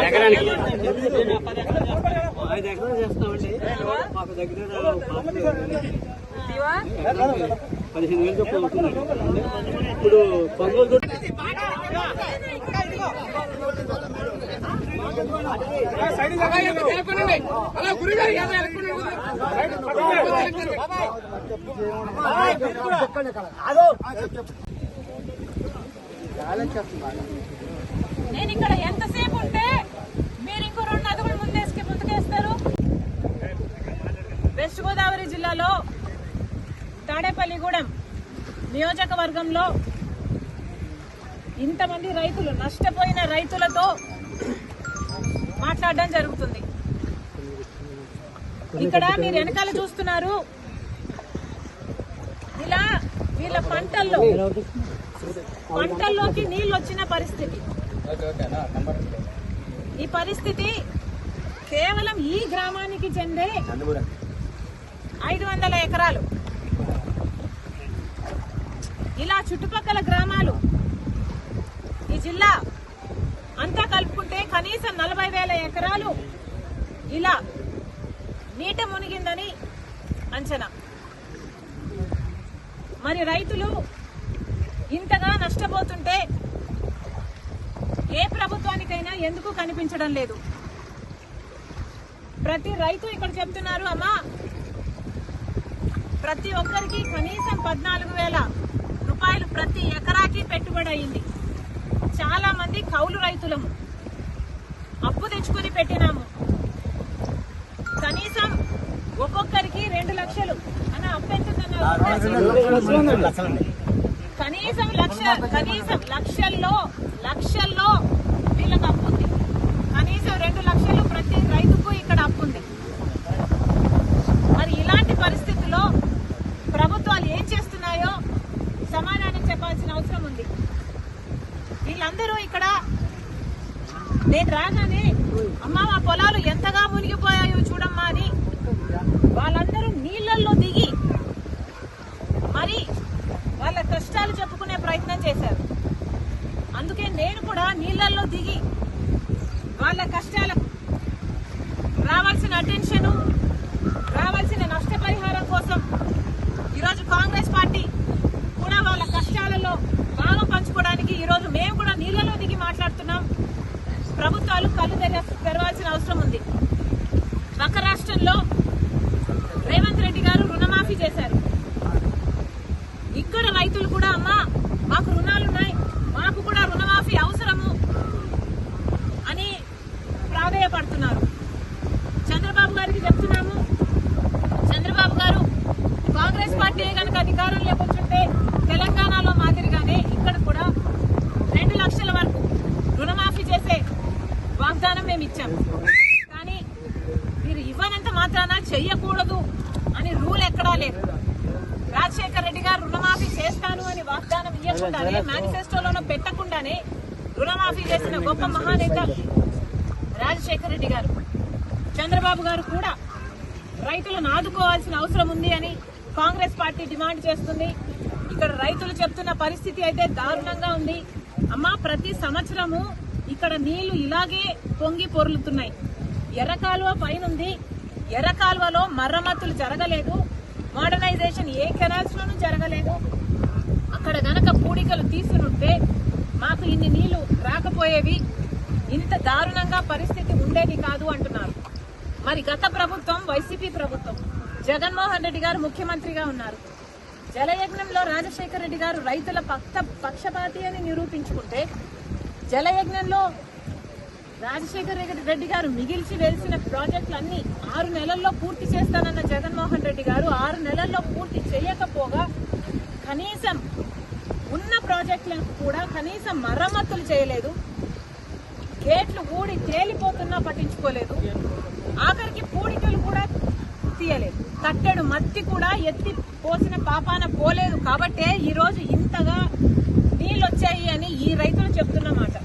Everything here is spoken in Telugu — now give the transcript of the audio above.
ఎకరానికి ఐదు ఎకరాలు చేస్తామండి మాకు దగ్గర పదిహేను వేలు చొప్పున అవుతుంది ఇప్పుడు కొనుగోలు నేను ఇక్కడ ఎంతసేపు ఉంటే నియోజకవర్గంలో ఇంతమంది రైతులు నష్టపోయిన రైతులతో మాట్లాడడం జరుగుతుంది. ఇక్కడ మీరు వెనకాల చూస్తున్నారు. ఇలా వీళ్ళ పంటల్లో పంటల్లోకి నీళ్ళు వచ్చిన పరిస్థితి. ఈ పరిస్థితి కేవలం ఈ గ్రామానికి చెందే ఐదు వందల ఎకరాలు. ఇలా చుట్టుపక్కల గ్రామాలు ఈ జిల్లా అంతా కలుపుకుంటే కనీసం నలభై వేల ఎకరాలు ఇలా నీట మునిగిందని అంచనా. మరి రైతులు ఇంతగా నష్టపోతుంటే ఏ ప్రభుత్వానికైనా ఎందుకు కనిపించడం లేదు? ప్రతి రైతు ఇక్కడ చెప్తున్నారు అమ్మా ప్రతి ఒక్కరికి కనీసం పద్నాలుగు వేల రూపాయలు ప్రతి ఎకరాకి పెట్టుబడి అయింది. చాలా మంది కౌలు రైతులము. అప్పు తెచ్చుకొని పెట్టినాము. కనీసం ఒక్కొక్కరికి రెండు లక్షలు. అన్న అప్పు ఎంత కనీసం లక్ష కనీసం లక్షల్లో లక్షల్లో వీళ్ళకి అప్పు ఉంది. కనీసం రెండు లక్షలు ప్రతి రైతుకు ఇక్కడ అప్పు ఉంది. మరి ఇలాంటి పరిస్థితుల్లో ప్రభుత్వాలు ఏం చేస్తున్నాయో సమాధానం చెప్పాల్సిన అవసరం ఉంది వీళ్ళందరూ ఇక్కడ నేను రాగానే అమ్మ మా పొలాలు ఎంతగా మునిగిపోయాయో చూడమ్మా అని వాళ్ళందరూ నీళ్ళల్లో దిగి మరి వాళ్ళ కష్టాలు చెప్పుకునే ప్రయత్నం చేశారు. అందుకే నేను కూడా నీళ్ళల్లో దిగి వాళ్ళ కష్టాలకు రావాల్సిన అటెన్షను రావాల్సిన నష్టపరిహారం కోసం ఈరోజు కాంగ్రెస్ పార్టీ కూడా వాళ్ళ కష్టాలలో భాగం పంచుకోవడానికి ఈరోజు మేము కూడా నీళ్ళలో దిగి మాట్లాడుతున్నాం ప్రభుత్వాలు కళ్ళు తెర తెరవాల్సిన అవసరం ఉంది. ఒక రాష్ట్రంలో రేవంత్ రెడ్డి గారు రుణమాఫీ చేశారు. ఇక్కడ రైతులు కూడా అమ్మా మాకు రుణాలు మాకు కూడా రుణమాఫీ అవసరము అని ప్రాధేయపడుతున్నారు చంద్రబాబు గారికి చెప్తున్నాము చంద్రబాబు గారు కాంగ్రెస్ పార్టీ కనుక అధికారంలోకి వచ్చుంటే తెలంగాణలో మాదిరిగానే ఇక్కడ కూడా రెండు లక్షల వరకు రుణమాఫీ చేసే వాగ్దానం మేము ఇచ్చాము కానీ మీరు ఇవ్వనంత మాత్రాన చెయ్యకూడదు అని రూల్ ఎక్కడా లేదు. రాజశేఖర రెడ్డి గారు రుణమాఫీ చేస్తాను అని వాగ్దానం ఇవ్వకుండానే మేనిఫెస్టోలోనూ పెట్టకుండానే రుణమాఫీ చేసిన గొప్ప మహానేత రాజశేఖర రెడ్డి గారు. చంద్రబాబు గారు కూడా రైతులను ఆదుకోవాల్సిన అవసరం ఉంది అని కాంగ్రెస్ పార్టీ డిమాండ్ చేస్తుంది. ఇక్కడ రైతులు చెప్తున్న పరిస్థితి అయితే దారుణంగా ఉంది. అమ్మా ప్రతి సంవత్సరము ఇక్కడ నీళ్ళు ఇలాగే పొంగి పొర్లుతున్నాయి. ఎర్ర కాలువ పైనుంది. ఎర్రకాల్వలో మరమ్మతులు జరగలేదు. మోడర్నైజేషన్ ఏ కెనాల్స్లోనూ జరగలేదు. అక్కడ గనక పూడికలు తీసునుంటే మాకు ఇన్ని నీళ్ళు రాకపోయేవి. ఇంత దారుణంగా పరిస్థితి ఉండేది కాదు అంటున్నారు. మరి గత ప్రభుత్వం వైసీపీ ప్రభుత్వం జగన్మోహన్ రెడ్డి గారు ముఖ్యమంత్రిగా ఉన్నారు. జలయజ్ఞంలో రాజశేఖర రెడ్డి గారు రైతుల పక్ష పక్షపాతి అని నిరూపించుకుంటే జలయజ్ఞంలో రాజశేఖర రెడ్డి గారు మిగిల్చి వేసిన ప్రాజెక్టులన్నీ ఆరు నెలల్లో పూర్తి చేస్తానన్న జగన్మోహన్ రెడ్డి గారు ఆరు నెలల్లో పూర్తి చేయకపోగా కనీసం ఉన్న ప్రాజెక్టులకు కూడా కనీసం మరమ్మతులు చేయలేదు. గేట్లు ఊడి తేలిపోతున్నా పట్టించుకోలేదు. ఆఖరికి పూడికలు కూడా తీయలేదు. కట్టెడు మత్తి కూడా ఎత్తి పోసిన పాపాన పోలేదు కాబట్టే ఈరోజు ఇంతగా నీళ్ళు వచ్చాయి అని ఈ రైతులు చెప్తున్నమాట